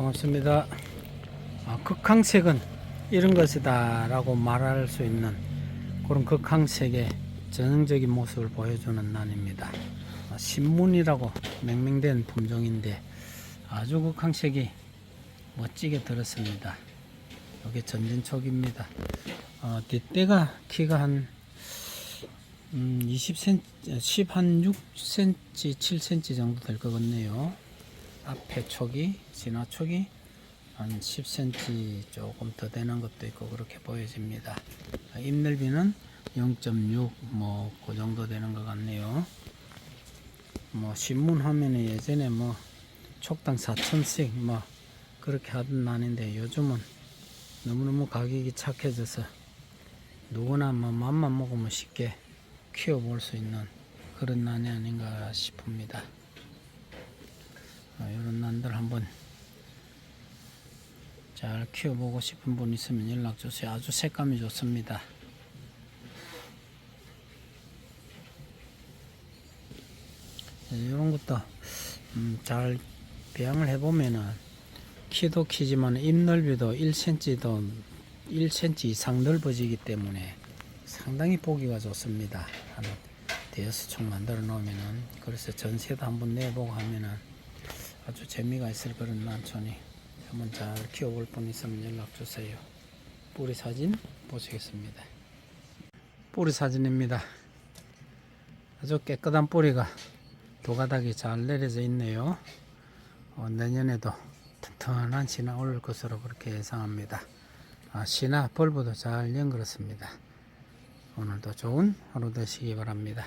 반갑습니다. 아, 극항색은 이런 것이다 라고 말할 수 있는 그런 극항색의 전형적인 모습을 보여주는 난입니다. 아, 신문이라고 명명된 품종인데 아주 극항색이 멋지게 들었습니다. 이게 전진촉입니다. 어, 뒷대가 키가 한 음, 20cm, 10 한 6cm, 7cm 정도 될 것 같네요. 앞에 촉이, 진화 촉이 한 10cm 조금 더 되는 것도 있고 그렇게 보여집니다. 입 넓이는 0.6 뭐 그 정도 되는 것 같네요. 뭐 신문 화면에 예전에 뭐 촉당 4천씩 뭐 그렇게 하던 난인데 요즘은 너무너무 가격이 착해져서 누구나 뭐 맘만 먹으면 쉽게 키워볼 수 있는 그런 난이 아닌가 싶습니다. 난들 한번 잘 키워보고 싶은 분 있으면 연락 주세요. 아주 색감이 좋습니다. 이런 것도 음, 잘 배양을 해보면은 키도 키지만 입 넓이도 1cm도 1cm 이상 넓어지기 때문에 상당히 보기가 좋습니다. 한 대여섯 총 만들어 놓으면은 그래서 전세도 한번 내보고 하면은 아주 재미가 있을 그런 난초니 한번 잘 키워볼 분 있으면 연락 주세요. 뿌리 사진 보시겠습니다. 뿌리 사진입니다. 아주 깨끗한 뿌리가 두 가닥이 잘 내려져 있네요. 어, 내년에도 튼튼한 신화 올 것으로 그렇게 예상합니다. 아, 신화 벌브도 잘 연결했습니다. 오늘도 좋은 하루 되시기 바랍니다.